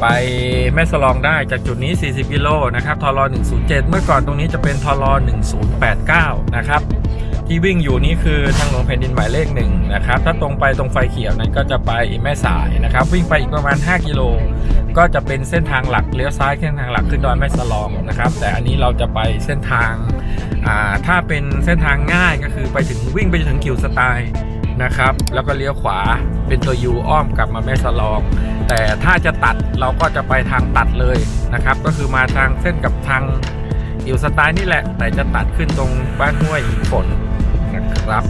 ไปแม่สลองได้จากจุดนี้ 40 กิโลนะครับทร107 เมื่อก่อนตรงนี้จะเป็นทร1089 นะครับ ที่วิ่งอยู่นี่คือทางหลวงแผ่นดินหมายเลขหนึ่งนะครับ ถ้าตรงไปตรงไฟเขียวนั้นก็จะไปแม่สายนะครับ วิ่งไปอีกประมาณ 5 กิโล ก็จะเป็นเส้นทางหลักเลี้ยวซ้ายเส้นทางหลักขึ้นดอยแม่สลองนะครับ แต่อันนี้เราจะไปเส้นทางถ้าเป็นเส้นทางง่ายก็คือไปถึงวิ่งไปถึงคิวสไตล์ นะครับ แล้วก็เลี้ยวขวาเป็นตัวยูอ้อมกลับมาแม่สลอง แต่ถ้าจะตัดเราก็จะไปทางตัดเลยนะครับ ก็คือมาทางเส้นกับทางอิวสไตล์นี่แหละ แต่จะตัดขึ้นตรงบ้านห้วยหินฝนนะครับ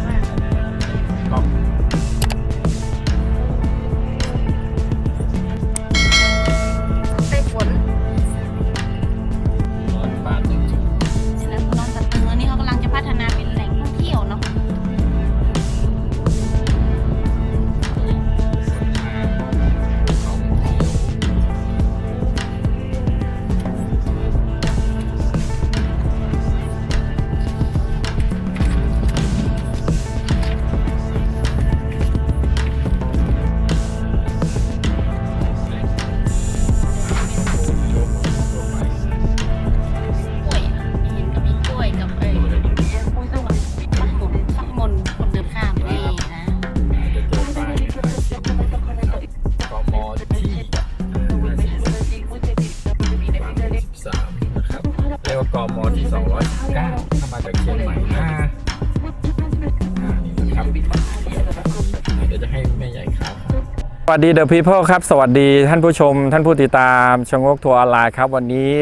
วัสดีเดอะพีเพิลครับสวัสดีท่านผู้ชม ท่านผู้ติดตามชงกทัวร์ออนไลน์ครับ วันนี้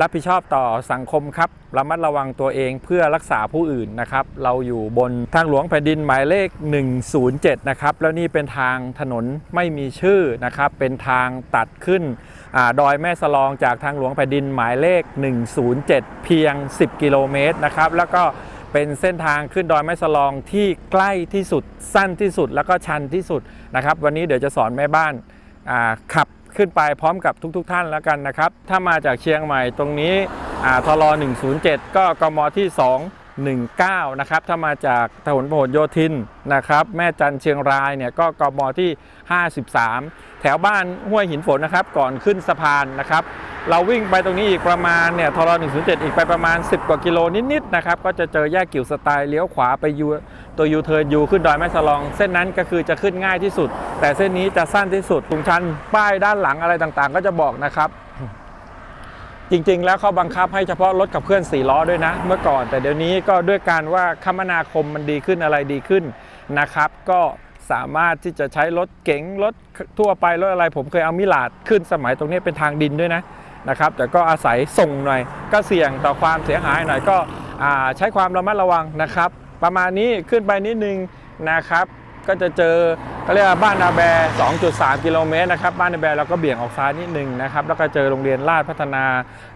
รับผิดชอบต่อสังคมครับระมัดระวังตัวเองเพื่อรักษาผู้อื่นนะครับ เราอยู่บนทางหลวงแผ่นดินหมายเลข 107 นะครับ แล้วนี่เป็นทางถนนไม่มีชื่อนะครับ เป็นทางตัดขึ้นอดอยแม่สลองจากทางหลวงแผ่นดินหมายเลข 107 เพียง 10 กิโลเมตรนะครับแล้วก็ เป็นเส้นทางขึ้นดอยแม่สลองที่ใกล้ที่สุดสั้นที่สุดแล้วก็ชันที่สุดนะครับ วันนี้เดี๋ยวจะสอนแม่บ้านขับขึ้นไปพร้อมกับทุก ๆทท่านแล้วกันนะครับ ถ้ามาจากเชียงใหม่ตรงนี้อ่าทร107 ก็กมที่ 19 นะครับ ถ้ามาจากถนนพหลโยธินนะครับ แม่จันเชียงรายเนี่ยก็กมที่ 53 แถวบ้านห้วยหินฝนนะครับ ก่อนขึ้นสะพานนะครับ เราวิ่งไปตรงนี้อีกประมาณเนี่ยทร107 อีกไปประมาณ 10 กว่ากิโลนิดๆนะครับ ก็จะเจอแยกกิ่วสไตล์เลี้ยวขวาไปยูตัวยูเทิร์นยูขึ้นดอยแม่สลอง เส้นนั้นก็คือจะขึ้นง่ายที่สุด แต่เส้นนี้จะสั้นที่สุดถุงชันป้ายด้านหลังอะไรต่างๆ ก็จะบอกนะครับ จริงๆ แล้วเขาบังคับให้เฉพาะรถกับเคลื่อน4ล้อด้วยนะ เมื่อก่อน แต่เดี๋ยวนี้ก็ด้วยการว่าคมนาคมมันดีขึ้นอะไรดีขึ้นนะครับ ก็สามารถที่จะใช้รถเก๋งรถทั่วไปรถอะไร ผมเคยเอามิลาดขึ้นสมัยตรงนี้เป็นทางดินด้วยนะนะครับ แต่ก็อาศัยส่งหน่อย ก็เสี่ยงต่อความเสียหายหน่อยก็ใช้ความระมัดระวังนะครับ ประมาณนี้ขึ้นไปนิดนึงนะครับ ก็จะเจอ เขาเรียกว่าบ้านนาแบ 2.3 กิโลเมตรนะครับ บ้านนาแบเราก็เบี่ยงออกซ้ายนิดนึงนะครับ แล้วก็เจอโรงเรียนราชพัฒนา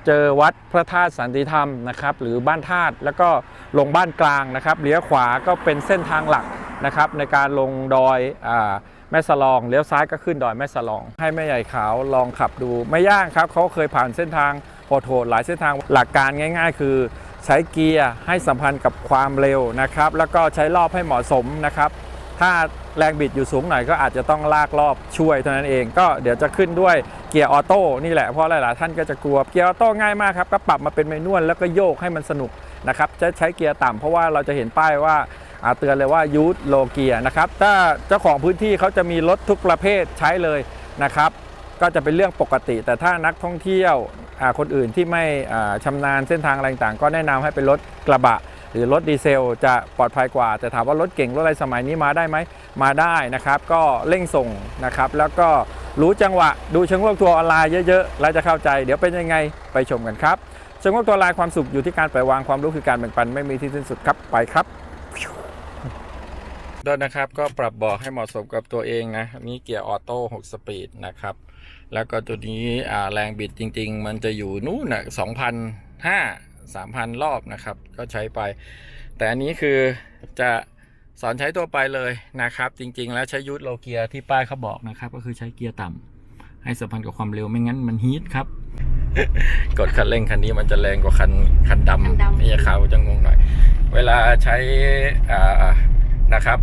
เจอวัดพระธาตุสันติธรรมนะครับ หรือบ้านธาตุแล้วก็ลงบ้านกลางนะครับ เลี้ยวขวาก็เป็นเส้นทางหลักนะครับในการลงดอยอาแม่สลองเลี้ยวซ้ายก็ขึ้นดอยแม่สลอง ให้แม่ใหญ่ขาวลองขับดูไม่ยากครับเขาเคยผ่านเส้นทางโหดๆหลายเส้นทางหลักการง่าย ๆ คือใช้เกียร์ให้สัมพันธ์กับความเร็วนะครับ แล้วก็ใช้รอบให้เหมาะสมนะครับ ถ้าแรงบิดอยู่สูงหน่อยก็อาจจะต้องลากรอบช่วยเท่านั้นเอง ก็เดี๋ยวจะขึ้นด้วยเกียร์ออโต้นี่แหละเพราะหลายๆท่านก็จะกลัวเกียร์ออโต้ง่ายมากครับก็ปรับมาเป็นเมนวลแล้วก็โยกให้มันสนุกนะครับจะใช้เกียร์ต่ำเพราะว่าเราจะเห็นป้ายว่าเตือนเลยว่ายูทโลเกียนะครับถ้าเจ้าของพื้นที่เขาจะมีรถทุกประเภทใช้เลยนะครับ ก็จะเป็นเรื่องปกติ แต่ถ้านักท่องเที่ยวคนอื่นที่ไม่อ่าชำนาญเส้นทางอะไรต่างก็แนะนำให้เป็นรถกระบะ หรือรถดีเซลจะปลอดภัยกว่า แต่ถามว่ารถเก่งรถอะไรสมัยนี้มาได้ไหมมาได้นะครับ ก็เร่งส่งนะครับ แล้วก็รู้จังหวะดูเชิงโลกทัวร์ออนไลน์เยอะๆแล้วจะเข้าใจ เดี๋ยวเป็นยังไงไปชมกันครับเชิงโลกทัวร์ออนไลน์ความสุขอยู่ที่การปล่อยวางความรู้คือการแบ่งปันไม่มีที่สิ้นสุดครับไปครับด้วยนะครับก็ปรับเบอกให้เหมาะสมกับตัวเองนะนี่เกียร์ออโต้6สปีดนะครับ แล้วก็ตัวนี้แรงบิดจริง ๆ มันจะอยู่นู่นนะ2,005 3,000 รอบนะครับ ก็ใช้ไป แต่อันนี้คือจะสอนใช้ตัวไปเลยนะครับ จริง ๆ แล้วใช้ยูทโลเกียร์ที่ป้ายเขาบอกนะครับ ก็คือใช้เกียร์ต่ำให้สัมพันธ์กับความเร็วไม่งั้นมันฮีทครับ กดคันเร่งคันนี้มันจะแรงกว่าคันคันดคันดำำนี่จะขาวจะงงหน่อย เวลาใช้อ่านะครับ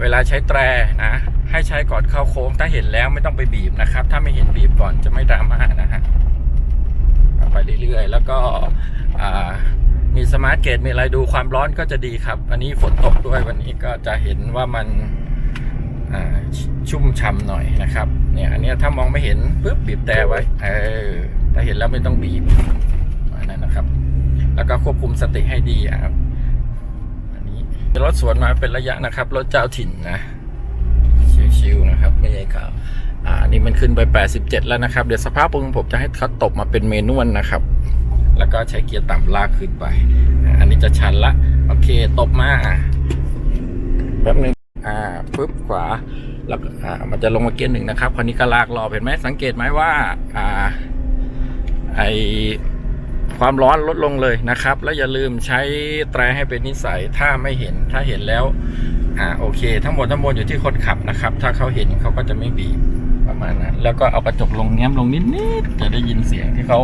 เวลาใช้แตรนะ ให้ใช้ก่อนเข้าโค้ง ถ้าเห็นแล้วไม่ต้องไปบีบนะครับ ถ้าไม่เห็นบีบก่อนจะไม่ดราม่านะฮะเอาไปเรื่อยๆ แล้วก็อ่า มีสมาร์ทเกจมีอะไรดูความร้อนก็จะดีครับ อันนี้ฝนตกด้วยวันนี้ก็จะเห็นว่ามันชุ่มฉ่ำหน่อยนะครับ เนี่ยอันนี้ถ้ามองไม่เห็นปุ๊บบีบแต่ไว้เออถ้าเห็นแล้วไม่ต้องบีบอันนั้นนะครับ แล้วก็ควบคุมสติให้ดีอะครับอันนี้รถสวนมาเป็นระยะนะครับรถเจ้าถิ่นนะชิวๆนะครับ ไม่ใช่ข่าวอ่านี่มันขึ้นไป 87 แล้วนะครับ เดี๋ยวสภาพปรุงผมจะให้เขาตบมาเป็นเมนวลนะครับ แล้วก็ใช้เกียร์ต่ำลากขึ้นไป อันนี้จะชันละ โอเค ตบมาแป๊บหนึงอ่าปึ๊บขวา แล้วอ่ามันจะลงมาเกียร์หนึ่งนะครับ คราวนี้ก็ลากรอบเห็นไหมสังเกตไหมว่า อ่า ไอความร้อนลดลงเลยนะครับ แล้วอย่าลืมใช้แตรให้เป็นนิสัย ถ้าไม่เห็น ถ้าเห็นแล้ว อ่า โอเค ทั้งหมดทั้งมวลอยู่ที่คนขับนะครับ ถ้าเขาเห็นเขาก็จะไม่บีบ ประมาณนั้น แล้วก็เอากระจกลงแง้มลงนิดๆจะได้ยินเสียงที่เขา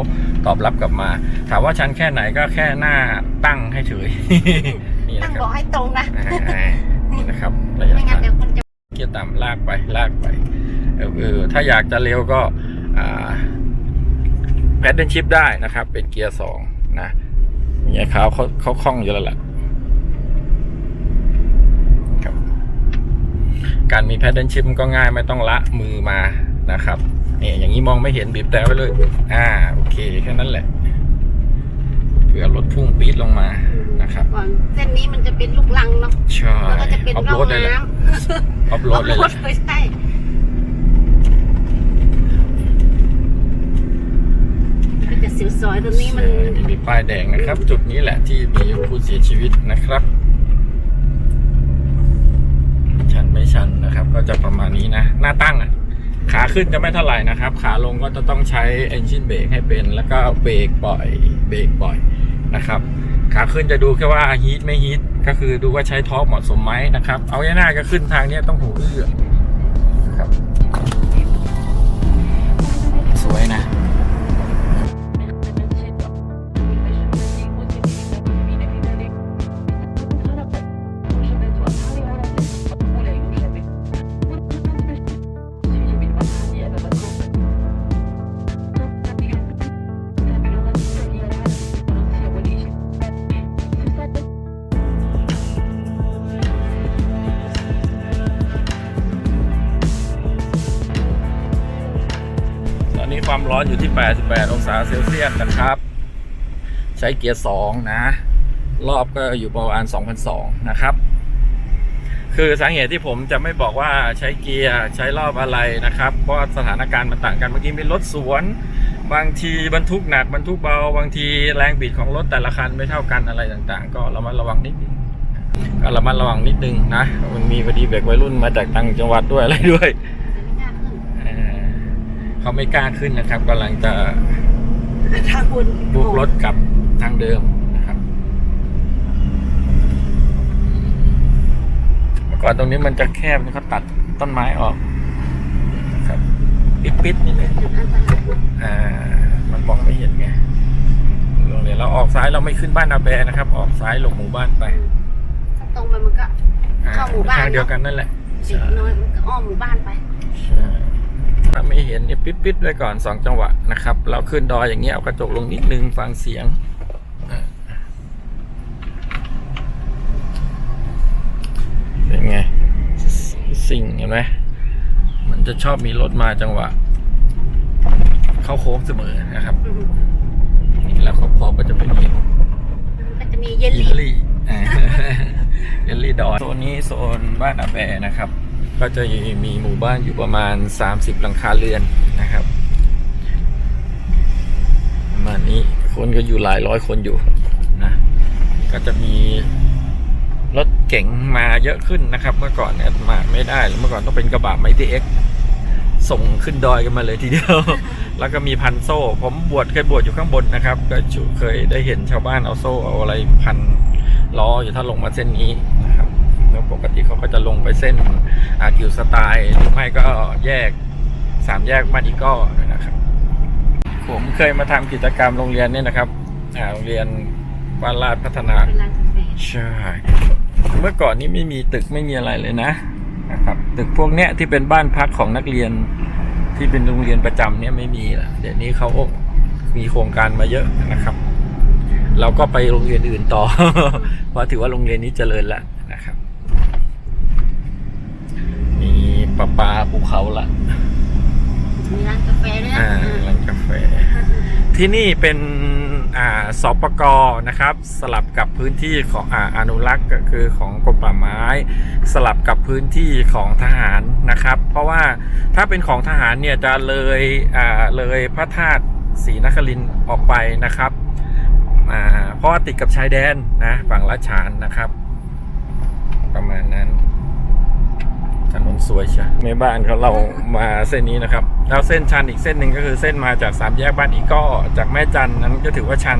ตอบรับกลับมา ถามว่าชันแค่ไหนก็แค่หน้าตั้งให้เฉยนี่ต้อนะงครับบอกให้ตรงนะอ่านี่นะครับระยะไม่งั้นทางเดี๋ยวคุณจะเกียร์ต่ำลากไปลากไปเออเออถ้าอยากจะเร็วก็อ่าแพดเดิลชิพได้นะครับ เป็นเกียร์สองนะเนี่ยเขาเขาเขาคล่องอยู่แล้วล่ะครับ การมีแพดเดิลชิพก็ง่ายไม่ต้องละมือมานะครับเนี่ยอย่างนี้มองไม่เห็นบีบแต่ไว้เลย อ่าโอเคแค่นั้นแหละเผื่อรถพุ่งปี๊ดลงมานะครับก่อนเส้นนี้มันจะเป็นลูกลังเนาะใช่แล้วก็จะเป็นออฟร่โรองดเลยแหละน้ำออฟโรดเลยแหละเลยใช่ก็จะสิวซอยตรงนี้มันมีป้ายแดงนะครับ จุดนี้แหละที่มีผู้เสียชีวิตนะครับ ชันไม่ชันนะครับ ก็จะประมาณนี้นะ หน้าตั้งอะ ขาขึ้นจะไม่เท่าไหร่นะครับ ขาลงก็จะต้องใช้ engine brake ให้เป็น แล้วก็เบรกบ่อย เบรกบ่อยนะครับขาขึ้นจะดูแค่ว่าฮีทไม่ฮีทก็คือดูว่าใช้ท็อปเหมาะสมไหมนะครับ เอาง่ายๆก็ขึ้นทางนี้ต้องหูอื้อครับ สวยนะ 88 องศาเซลเซียสนะครับ ใช้เกียร์ 2 นะ รอบก็อยู่ประมาณ2,002นะครับ คือสาเหตุที่ผมจะไม่บอกว่าใช้เกียร์ใช้รอบอะไรนะครับ เพราะสถานการณ์มันต่างกันเมื่อกี้มีรถสวน บางทีบรรทุกหนักบรรทุกเบา บางทีแรงบิดของรถแต่ละคันไม่เท่ากันอะไรต่างๆ ก็ระมัดระวังนิดนึงก็ระมัดระวังนิดนึงนะ มันมีพอดีเบรกวัยรุ่นมาจากต่างจังหวัดด้วยอะไรด้วย เขาไม่กล้าขึ้นนะครับกำลังจะทางคุณบุกรถกลับทางเดิมนะครับเมื่อก่อนตรงนี้มันจะแคบเขาตัดต้นไม้ออกนะครับปิดๆนิดนึงจุดอันตรายอ่า มันมองไม่เห็นไงลงเนี่ยเราออกซ้ายเราไม่ขึ้นบ้านอาแบนะครับ ออกซ้ายลงหมู่บ้านไปถ้าตรงไปมันก็อ่เข้าหมู่บ้านทางเดียวกันนั่นแหละเด็กน้อยมันก็อ้อมหมู่บ้านไปใช่ ถ้าไม่เห็นเนี่ยปิดๆไว้ก่อนสองจังหวะนะครับ เราขึ้นดอยอย่างเงี้ยเอากระจกลงนิดนึงฟังเสียงอ่าเป็นไงสิ่งเห็นไหมมันจะชอบมีรถมาจังหวะ เข้าโค้งเสมอนะครับแล้วขอบๆก็จะเป็นอย่างนี้ก็จะมีเยลยิลี่ลลี่อ่าเยลลี่ดอยโซนนี้โซนบ้านอาแบนะครับ ก็จะมีหมู่บ้านอยู่ประมาณ 30 หลังคาเรือนนะครับประมาณนี้คนก็อยู่หลายร้อยคนอยู่นะก็จะมีรถเก๋งมาเยอะขึ้นนะครับ เมื่อก่อนเนี่ยมาไม่ได้เมื่อก่อนต้องเป็นกระบะไมตี้เอ็กส่งขึ้นดอยกันมาเลยทีเดียว แล้วก็มีพันโซ่ ผมบวชเคยบวชอยู่ข้างบนนะครับ ก็เคยได้เห็นชาวบ้านเอาโซ่เอาอะไรพันล้ออยู่ถ้าลงมาเส้นนี้ นะครับแล้วปกติเขาก็จะลงไปเส้นอากิวสไตล์หรือไม่ก็แยกสามแยกมาดิก้อนะครับ ผมเคยมาทำกิจกรรมโรงเรียนเนี่ยนะครับโรงเรียนบ้านลาดพัฒนาใช่เมื่อก่อนนี้ไม่มีตึกไม่มีอะไรเลยนะนะครับ ตึกพวกเนี้ยที่เป็นบ้านพักของนักเรียนที่เป็นโรงเรียนประจำเนี่ยไม่มีละเดี๋ยวนี้เขามีโครงการมาเยอะนะครับ เราก็ไปโรงเรียนอื่นต่อ เพราะถือว่าโรงเรียนนี้เจริญแล้ว นะครับมีปลาปลาภูเขาละมีร้านกาแฟด้วยนะอ่าร้านกาแฟ ที่นี่เป็นอ่าสปกนะครับ สลับกับพื้นที่ของอ่าอนุรักษ์ก็คือของกรมป่าไม้ สลับกับพื้นที่ของทหารนะครับ เพราะว่าถ้าเป็นของทหารเนี่ยจะเลยอ่าเลยพระธาตุศรีนครินทร์ออกไปนะครับอ่าเพราะว่าติดกับชายแดนนะฝั่งละฉานนะครับ ประมาณนั้น ถนนสวยใช่แม่บ้านเขาเรามาเส้นนี้นะครับ แล้วเส้นชันอีกเส้นหนึ่งก็คือเส้นมาจากสามแยกบ้านอีก้อจากแม่จันนั้นก็ถือว่าชัน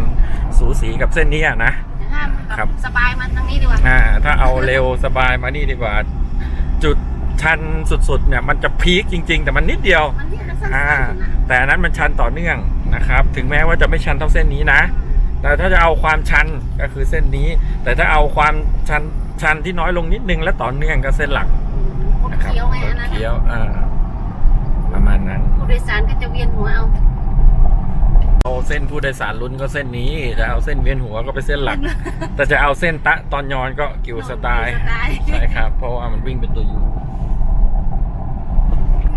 สูสีกับเส้นนี้อะนะแต่ถ้ามันแบครับบสบายมันตรงนี้ดีกว่าอ่า ถ้าเอาเร็วสบายมานี่ดีกว่า จุดชันสุดๆเนี่ยมันจะพีคจริง ๆ แต่มันนิดเดียวมันเนี่ยมันสั้นอ่าๆนะแต่อันนั้นมันชันต่อเนื่องนะครับ ถึงแม้ว่าจะไม่ชันเท่าเส้นนี้นะแต่ถ้าจะเอาความชันก็คือเส้นนี้ แต่ถ้าเอาความชันชันที่น้อยลงนิดนึงและต่อเนื่องก็เส้นหลักพวก นะครับเคี้ยวไงอันนั้นเคี้ยวอ่าประมาณนั้น ผู้โดยสารก็จะเวียนหัวเอา เอาเส้นผู้โดยสารลุ้นก็เส้นนี้จะเอาเส้นเวียนหัวก็ไปเส้นหลัก แต่จะเอาเส้นตะตอนยอนก็กิวสไตล์สไตล์ใช่ครับ เพราะว่ามันวิ่งเป็นตัวยู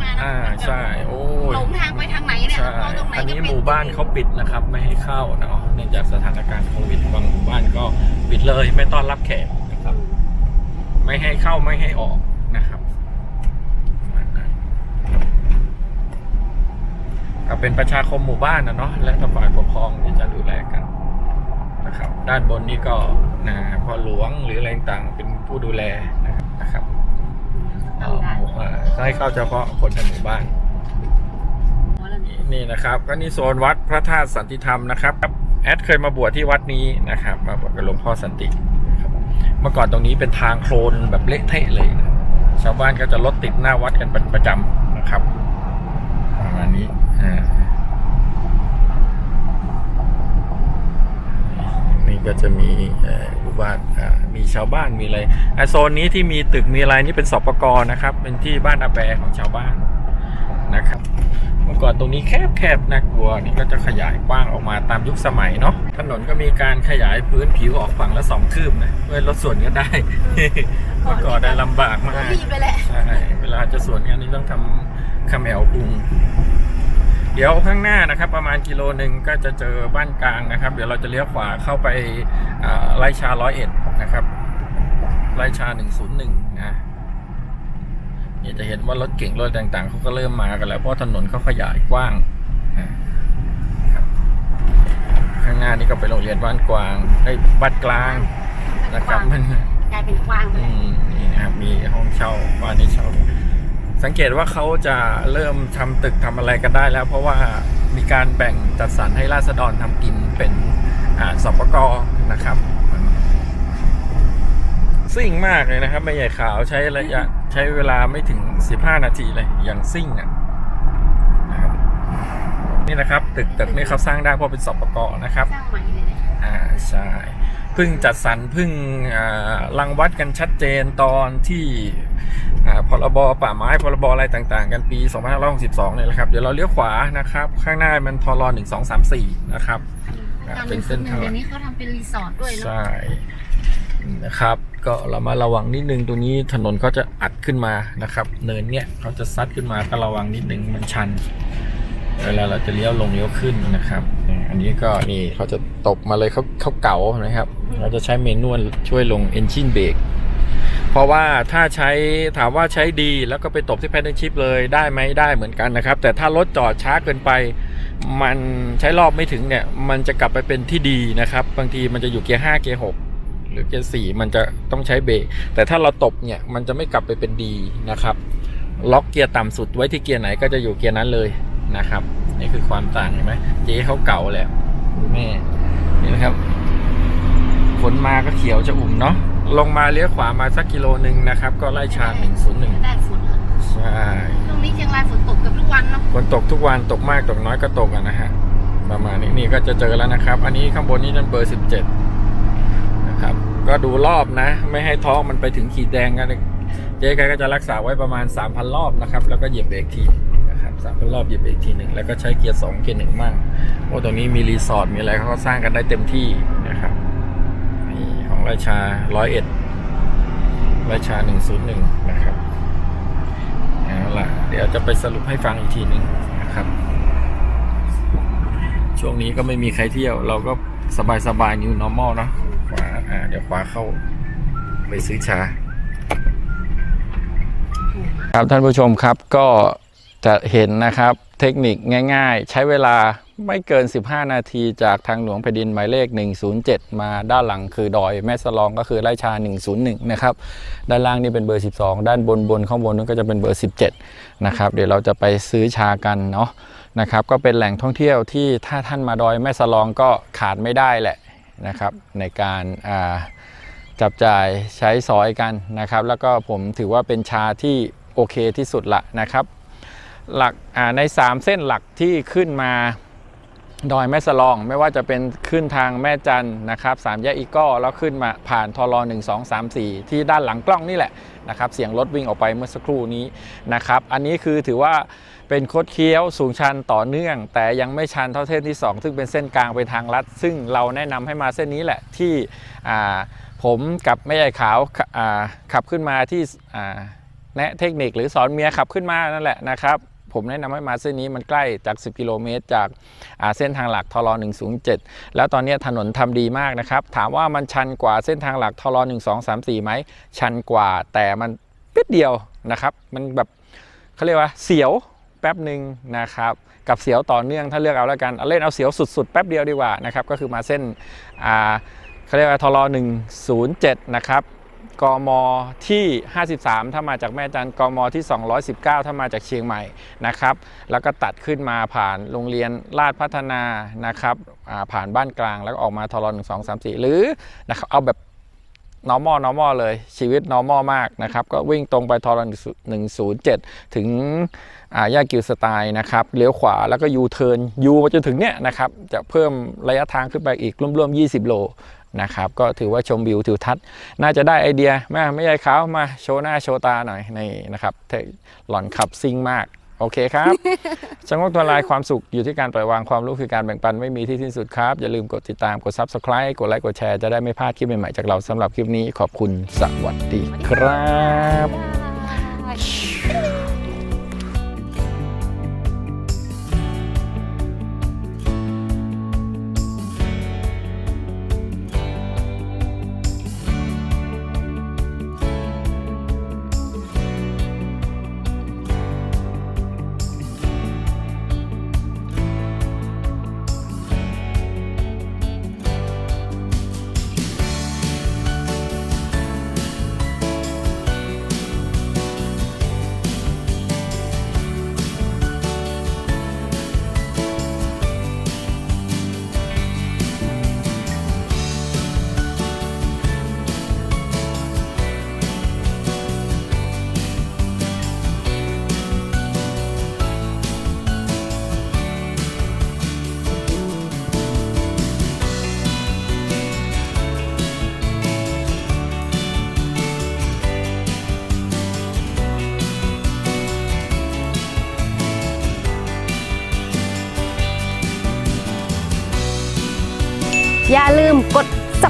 มาแล้วอ่าใช่โอ้ยหลงทางไปทางไหนเนี่ยใช่เข้าตรงไหนอันก็นี้เป็หมู่บ้านเขาปิดนะครับ ไม่ให้เข้าเนาะเนื่องจากสถานการณ์โควิดบางหมู่บ้านก็ปิดเลยไม่ต้อนรับแขกนะครับ ไม่ให้เข้าไม่ให้ออกนะครับประมาณนั้นก็ เป็นประชาคมหมู่บ้านนะเนาะและฝ่ายปกครองที่จะดูแลกันนะครับ ด้านบนนี่ก็นะพ่อหลวงหรืออะไรต่างๆเป็นผู้ดูแลนะครับให้เข้าเฉพาะคนในหมู่บ้าน นี่นะครับ ก็นี่โซนวัดพระธาตุสันติธรรมนะครับแอดเคยมาบวชที่วัดนี้นะครับ มาบวชกับหลวงพ่อสันติเมื่อก่อนตรงนี้เป็นทางโคลนแบบเละเทะเลยนะชาวบ้านก็จะรถติดหน้าวัดกันเป็นประจำนะครับประมาณนี้อ่านี่ ก็จะมีเอ่อหมู่บ้านอ่ามีชาวบ้านมีอะไรไอโซนนี้ที่มีตึกมีอะไรนี่เป็นสปกนะครับ เป็นที่บ้านอาแปของชาวบ้านนะครับเมื่อก่อนตรงนี้แคบแคบๆน่ากลัวนี่ก็จะขยายกว้างออกมาตามยุคสมัยเนาะถนนก็มีการขยายพื้นผิวออกฝั่งละสองคืบนะเพื่อรถสวนก็ได้เมื่อก่อนได้ลำบากมากรีบไปแหละใช่เวลาจะสวนกันนี่ต้องทำขมแมวปรุง เดี๋ยวข้างหน้านะครับประมาณกิโลหนึ่งก็จะเจอบ้านกลางนะครับ เดี๋ยวเราจะเลี้ยวขวาเข้าไปอ่าไร่ชาร้อยเอ็ดนะครับไร่ชาหนึ่งศูนย์หนึ่งนะนี่จะเห็นว่ารถเก่งรถต่างๆเขาก็เริ่มมากันแล้วเพราะถนนเขาขยายกว้างนะครับข้างหน้านี่ก็เป็นโรงเรียนบ้านกวางไอ้ยบ้านกลางนะครับมันกลายเป็นกว้างไปอืมนี่นะครับมีห้องเช่าบ้านที่เช่า สังเกตว่าเขาจะเริ่มทำตึกทำอะไรกันได้แล้ว เพราะว่ามีการแบ่งจัดสรรให้ราษฎรทำกินเป็นอ่าสปกนะครับซิ่งมากเลยนะครับไม่ใหญ่ขาวใช้ระยะใช้เวลาไม่ถึง 15 นาทีเลยอย่างซิ่งอะนะครับนี่นะครับ ตึกตึกนี่เขาสร้างได้เพราะเป็นสปกนะครับสร้างใหม่เลยเนี่ยอ่าใช่เพิ่งจัดสรรเพิ่งอ่ารังวัดกันชัดเจนตอนที่อ่า พรบป่าไม้พรบอะไรต่างๆ กันปี 2562เนี่ยแหละครับ เดี๋ยวเราเลี้ยวขวานะครับ ข้างหน้ามันทร1234 นะครับอ่าตอนเป็นเส้นทางเดี๋ยวนี้เขาทำเป็นรีสอร์ทด้วยเนาะใช่นะครับ ก็เรามาระวังนิดนึงตรงนี้ถนนเขาจะอัดขึ้นมานะครับ เนินเนี่ยเขาจะซัดขึ้นมาก็ระวังนิดนึงมันชันเวลาเราจะเลี้ยวลงเลี้ยวขึ้นนะครับ อันนี้ก็นี่เขาจะตบมาเลยเขาเขาเก๋านะครับ เราจะใช้เมนวลช่วยลง Engine Brake เพราะว่าถ้าใช้ถามว่าใช้ดีแล้วก็ไปตบที่ Paddle Shift เลยได้ไหมได้เหมือนกันนะครับ แต่ถ้ารถจอดช้าเกินไป มันใช้รอบไม่ถึงเนี่ย มันจะกลับไปเป็นที่ดีนะครับ บางทีมันจะอยู่เกียร์5เกียร์6หรือเกียร์4มันจะต้องใช้เบรกแต่ถ้าเราตบเนี่ยมันจะไม่กลับไปเป็นดีนะครับล็อกเกียร์ต่ำสุดไว้ที่เกียร์ไหนก็จะอยู่เกียร์นั้นเลยนะครับ นี่คือความต่างเห็นไหมเจ๊เขาเก่าแหล้วแม่นี่นะครับฝนมาก็เขียวจะอุ่มเนาะ ลงมาเลี้ยวขวามาสักกิโลหนึ่งนะครับ ก็ไล่ชาร์101 ได้ฝนอะใช่ตรงนี้เชียงรายฝนตกเกือบทุกวันเนาะฝนตกทุกวันตกมากตกน้อยก็ตกอะนะฮะ ประมาณนี้นี่ก็จะเจอแล้วนะครับ อันนี้ข้างบนนี้นั่นเบอร์ 17 นะครับ ก็ดูรอบนะ ไม่ให้ท้องมันไปถึงขีดแดงกันเลยเจ๊แกก็จะรักษาไว้ประมาณ 3,000 รอบนะครับ แล้วก็เหยียบเบรกทีนะครับ3,000 รอบเหยียบเบรกทีหนึ่งแล้วก็ใช้เกียร์2เกียร์หนึ่งมั่งเพราะตรงนี้มีรีสอร์ทมีอะไรเขาก็สร้างกันได้เต็มที่นะครับ นี่ของราชา101ราชา101นะครับเอาล่ะเดี๋ยวจะไปสรุปให้ฟังอีกทีหนึ่งนะครับ ช่วงนี้ก็ไม่มีใครเที่ยว เราก็สบายสบาย new normal เนะขวาอ่าเดี๋ยวขวาเข้าไปซื้อชา ครับท่านผู้ชมครับก็จะเห็นนะครับเทคนิคง่าย ๆ ใช้เวลา ไม่เกิน 15 นาทีจากทางหลวงแผ่นดินหมายเลข 107 มาด้านหลังคือดอยแม่สลองก็คือไร่ชา 101 นะครับ ด้านล่างนี่เป็นเบอร์ 12 ด้านบนบนข้างบนนั้นก็จะเป็นเบอร์ 17 นะครับ เดี๋ยวเราจะไปซื้อชากันเนาะนะครับก็เป็นแหล่งท่องเที่ยวที่ถ้าท่านมาดอยแม่สลองก็ขาดไม่ได้แหละนะครับ ในการจับจ่ายใช้สอยกันนะครับ แล้วก็ผมถือว่าเป็นชาที่โอเคที่สุดละนะครับ หลักอ่าใน 3 เส้นหลักที่ขึ้นมา ดอยแม่สลองไม่ว่าจะเป็นขึ้นทางแม่จันนะครับสามแยกอีก้อแล้วขึ้นมาผ่านทรอ1 2 3 4 ที่ด้านหลังกล้องนี่แหละนะครับเสียงรถวิ่งออกไปเมื่อสักครู่นี้นะครับอันนี้คือถือว่าเป็นคดเคี้ยวสูงชันต่อเนื่อง แต่ยังไม่ชันเท่าเส้นที่ 2 ซึ่งเป็นเส้นกลางเป็นทางลัด ซึ่งเราแนะนำให้มาเส้นนี้แหละที่ผมกับแม่ใหญ่ขาวขับขึ้นมาที่แนะเทคนิคหรือสอนเมียขับขึ้นมานั่นแหละนะครับ ผมแนะนำให้มาเส้นนี้มันใกล้จาก 10 กิโลเมตร จากเส้นทางหลักทร107 แล้วตอนนี้ถนนทำดีมากนะครับ ถามว่ามันชันกว่าเส้นทางหลักทร1234ไหมชันกว่าแต่มันเป๊ดเดียวนะครับ มันแบบเขาเรียกว่าเสียวแป๊บหนึ่งนะครับกับเสียวต่อเนื่องถ้าเลือกเอาแล้วกันเอาเล่นเอาเสียวสุดๆ แป๊บเดียวดีกว่านะครับก็คือมาเส้นเขาเรียกว่าทร107 นะครับ กมที่ 53 ถ้ามาจากแม่จันทร์กมที่ 219 ถ้ามาจากเชียงใหม่นะครับ แล้วก็ตัดขึ้นมาผ่านโรงเรียนลาดพัฒนานะครับผ่านบ้านกลางแล้วออกมาทร1 2 3 4หรือนะครับเอาแบบ normal normal เลยชีวิต normal มากนะครับ ก็วิ่งตรงไปทร107ถึงแยกกิวสไตล์นะครับเลี้ยวขวาแล้วก็ยูเทิร์นยูมาจนถึงเนี้ยนะครับ จะเพิ่มระยะทางขึ้นไปอีกร่วมๆ 20 โล นะครับก็ถือว่าชมวิวทิวทัศน์ น่าจะได้ไอเดียแม่ไม่ใหญ่ขาวมาโชว์หน้าโชว์ตาหน่อยในนะครับเทหล่อนขับซิ่งมากโอเคครับช่างวกตัวลายความสุขอยู่ที่การปล่อยวางความรู้คือการแบ่งปันไม่มีที่สิ้นสุดครับ อย่าลืมกดติดตามกด Subscribe กดไลค์กดแชร์จะได้ไม่พลาดคลิปใหม่ๆจากเราสำหรับคลิปนี้ขอบคุณสวัสดีครับ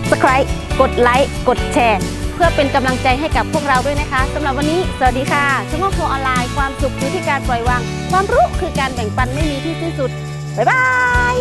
subscribe กดไลค์กดแชร์เพื่อเป็นกำลังใจให้กับพวกเราด้วยนะคะสำหรับวันนี้ สวัสดีค่ะชั่วโมงโทรออนไลน์ความสุขอยู่ที่การปล่อยวาง ความรู้คือการแบ่งปันไม่มีที่สิ้นสุด บ๊ายบาย